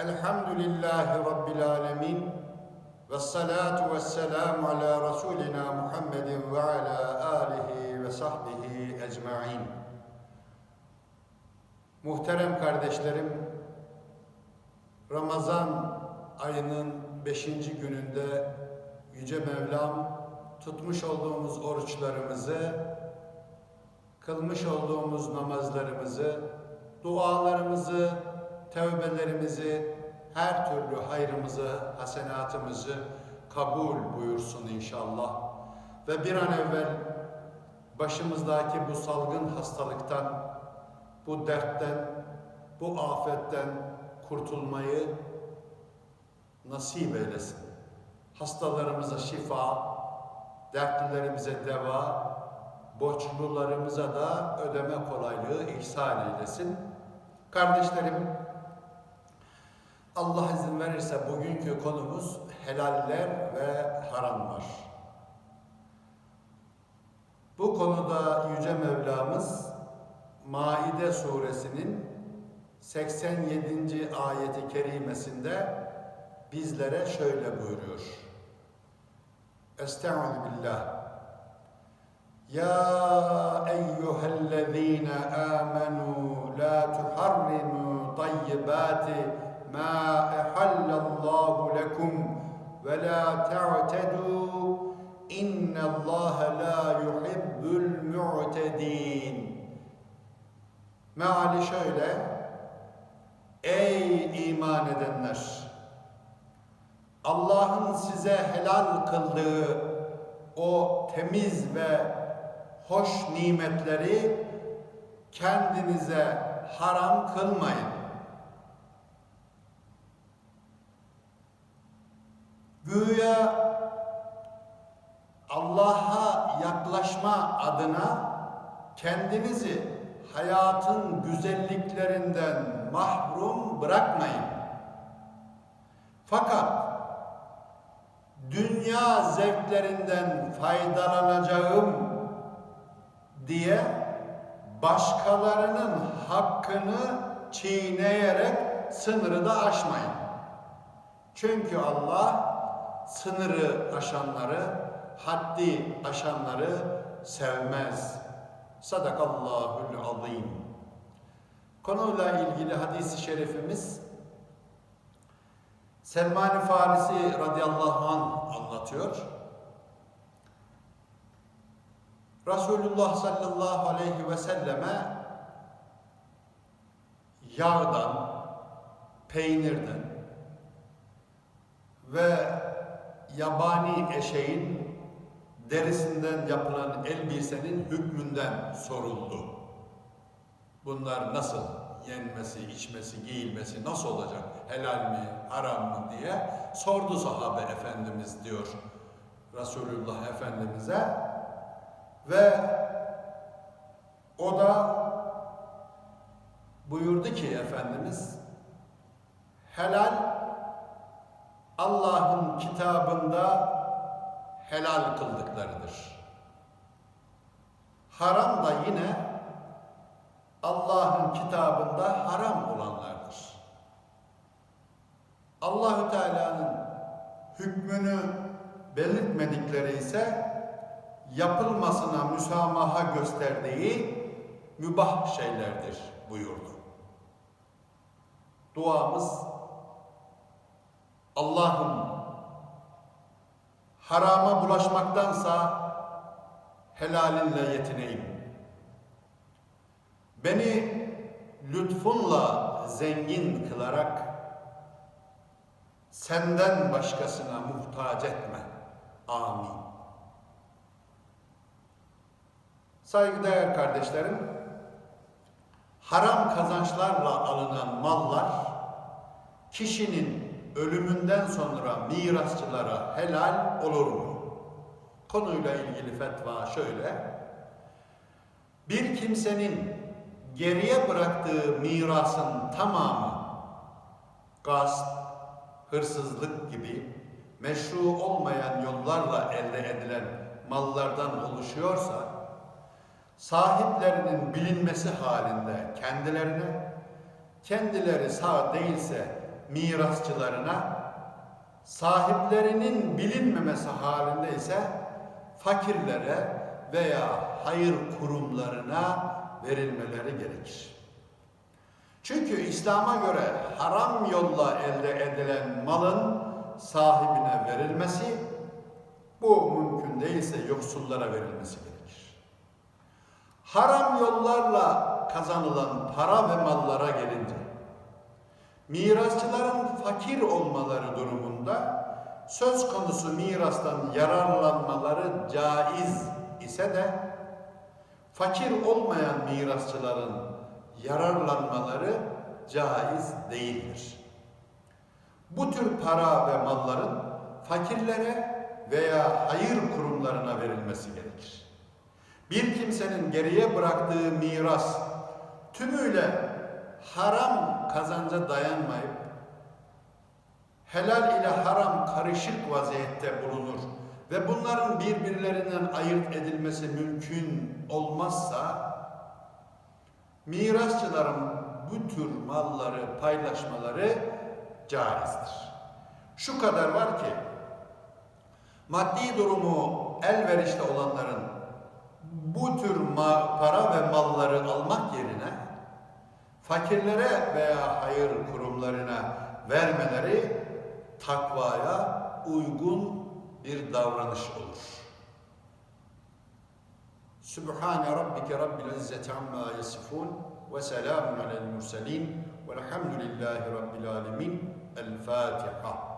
Elhamdülillahi Rabbil alemin. Ve salatu ve selamu ala Resulina Muhammedin ve ala alihi ve sahbihi ecma'in. Muhterem kardeşlerim, Ramazan ayının beşinci gününde Yüce Mevlam tutmuş olduğumuz oruçlarımızı, kılmış olduğumuz namazlarımızı, dualarımızı, tevbelerimizi, her türlü hayrımızı, hasenatımızı kabul buyursun inşallah. Ve bir an evvel başımızdaki bu salgın hastalıktan, bu dertten, bu afetten kurtulmayı nasip eylesin. Hastalarımıza şifa, dertlilerimize deva, borçlularımıza da ödeme kolaylığı ihsan eylesin. Kardeşlerim, Allah izin verirse bugünkü konumuz helaller ve haramlar. Bu konuda Yüce Mevlamız Maide suresinin 87. ayeti kerimesinde bizlere şöyle buyuruyor. Estaizu billah. Ya eyyühellezine amenu la tuharrimu tayyibati ما أحل الله لكم ولا تعتدوا إن الله لا يحب المعتدين Meali şöyle Ey iman edenler Allah'ın size helal kıldığı o temiz ve hoş nimetleri kendinize haram kılmayın. Güya Allah'a yaklaşma adına kendinizi hayatın güzelliklerinden mahrum bırakmayın. Fakat dünya zevklerinden faydalanacağım diye başkalarının hakkını çiğneyerek sınırı da aşmayın. Çünkü Allah sınırı aşanları, haddi aşanları sevmez. Sadakallahul azim. Konuyla ilgili hadisi şerifimiz Selman-ı Farisi radıyallahu anh anlatıyor. Resulullah sallallahu aleyhi ve selleme yağdan, peynirden ve yabani eşeğin derisinden yapılan elbisenin hükmünden soruldu. Bunlar nasıl yenmesi, içmesi, giyilmesi nasıl olacak? Helal mi, haram mı diye sordu sahabe efendimiz diyor Resulullah Efendimiz'e ve o da buyurdu ki Efendimiz helal Allah'ın kitabında helal kıldıklarıdır. Haram da yine Allah'ın kitabında haram olanlardır. Allahü Teala'nın hükmünü belirtmedikleri ise yapılmasına müsamaha gösterdiği mübah şeylerdir buyurdu. Duamız Allah'ım harama bulaşmaktansa helalinle yetineyim. Beni lütfunla zengin kılarak senden başkasına muhtaç etme. Amin. Saygıdeğer kardeşlerim, haram kazançlarla alınan mallar kişinin ölümünden sonra mirasçılara helal olur mu? Konuyla ilgili fetva şöyle. Bir kimsenin geriye bıraktığı mirasın tamamı gasp, hırsızlık gibi meşru olmayan yollarla elde edilen mallardan oluşuyorsa sahiplerinin bilinmesi halinde kendilerine kendileri sağ değilse mirasçılarına, sahiplerinin bilinmemesi halinde ise fakirlere veya hayır kurumlarına verilmeleri gerekir. Çünkü İslam'a göre haram yolla elde edilen malın sahibine verilmesi, bu mümkün değilse yoksullara verilmesi gerekir. Haram yollarla kazanılan para ve mallara gelince, mirasçıların fakir olmaları durumunda söz konusu mirastan yararlanmaları caiz ise de fakir olmayan mirasçıların yararlanmaları caiz değildir. Bu tür para ve malların fakirlere veya hayır kurumlarına verilmesi gerekir. Bir kimsenin geriye bıraktığı miras tümüyle haram kazanca dayanmayıp helal ile haram karışık vaziyette bulunur ve bunların birbirlerinden ayırt edilmesi mümkün olmazsa mirasçıların bu tür malları paylaşmaları caizdir. Şu kadar var ki maddi durumu elverişli olanların bu tür para ve malları almak fakirlere veya hayır kurumlarına vermeleri takvaya uygun bir davranış olur. Sübhane rabbike rabbil izzeti amma yasifun ve selamun alel murselin velhamdülillahi rabbil alemin. El Fatiha.